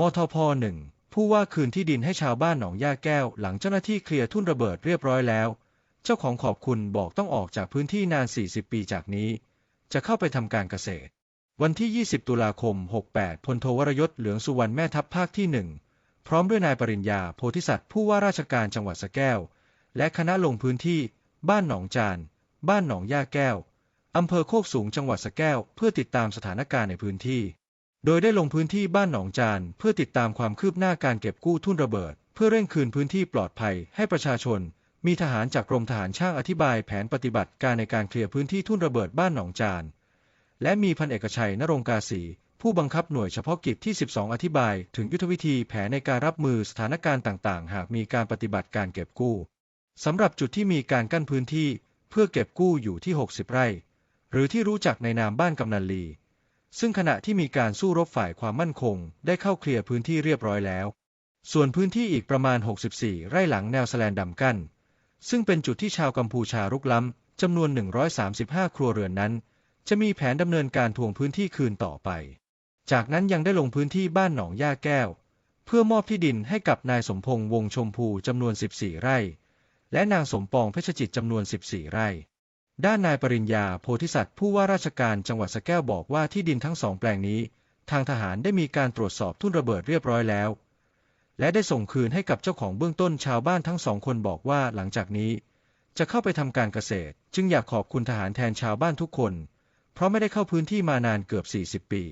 มทพหนึ่งผู้ว่าคืนที่ดินให้ชาวบ้านหนองย่าแก้ว หลังเจ้าหน้าที่เคลียร์ทุ่นระเบิดเรียบร้อยแล้ว เจ้าของขอบคุณบอกต้องออกจากพื้นที่นาน 40 ปีจากนี้ จะเข้าไปทำการเกษตร วันที่ 20 ตุลาคม 68 พลโทวรยศเหลืองสุวรรณแม่ทัพภาคที่หนึ่งพร้อมด้วยนายปริญญาโพธิสัตว์ผู้ว่าราชการจังหวัดสแก้ว และคณะลงพื้นที่ บ้านหนองจาน บ้านหนองย่าแก้วอำเภอโคกสูงจังหวัดสแก้ว เพื่อติดตามสถานการณ์ในพื้นที่ โดยได้ลงพื้นที่บ้านหนองจาน เพื่อติดตามความคืบหน้าการเก็บกู้ทุ่นระเบิด เพื่อเร่งคืนพื้นที่ปลอดภัยให้ประชาชน มีทหารจากกรมทหารช่างอธิบายแผนปฏิบัติการในการเคลียร์พื้นที่ทุ่นระเบิดบ้านหนองจาน และมีพันเอกชัยนรงกาศีผู้บังคับหน่วยเฉพาะกิจที่ 12 อธิบาย ถึงยุทธวิธีแผนในการรับมือสถานการณ์ต่าง ๆ หากมีการปฏิบัติการเก็บกู้สำหรับจุดที่มีการกั้นพื้นที่ เพื่อเก็บกู้อยู่ที่ 60 ไร่ หรือที่รู้จักในนามบ้านกำนันลี ซึ่งขณะที่มีการสู้รบฝ่ายความมั่นคง ได้เข้าเคลียร์พื้นที่เรียบร้อยแล้ว ส่วนพื้นที่อีกประมาณ 64 ไร่หลังแนวแสลนดำกั้นซึ่งเป็นจุดที่ชาวกัมพูชารุกล้ำจำนวน 135 ครัวเรือนนั้น จะมีแผนดำเนินการทวงพื้นที่คืนต่อไป จากนั้นยังได้ลงพื้นที่บ้านหนองย่าแก้ว เพื่อมอบที่ดินให้กับนายสมพงษ์วงชมพูจำนวน 14 ไร่ และนางสมปองเพชรจิตจำนวน 14 ไร่ ด้านนายปริญญาโพธิสัตว์ผู้ว่าราชการจังหวัดสแก้วบอกว่าที่ดินทั้งสองแปลงนี้ ทางทหารได้มีการตรวจสอบทุ่นระเบิดเรียบร้อยแล้ว และได้ส่งคืนให้กับเจ้าของเบื้องต้นชาวบ้านทั้งสองคนบอกว่าหลังจากนี้ จะเข้าไปทำการเกษตร จึงอยากขอบคุณทหารแทนชาวบ้านทุกคน เพราะไม่ได้เข้าพื้นที่มานานเกือบ 40 ปี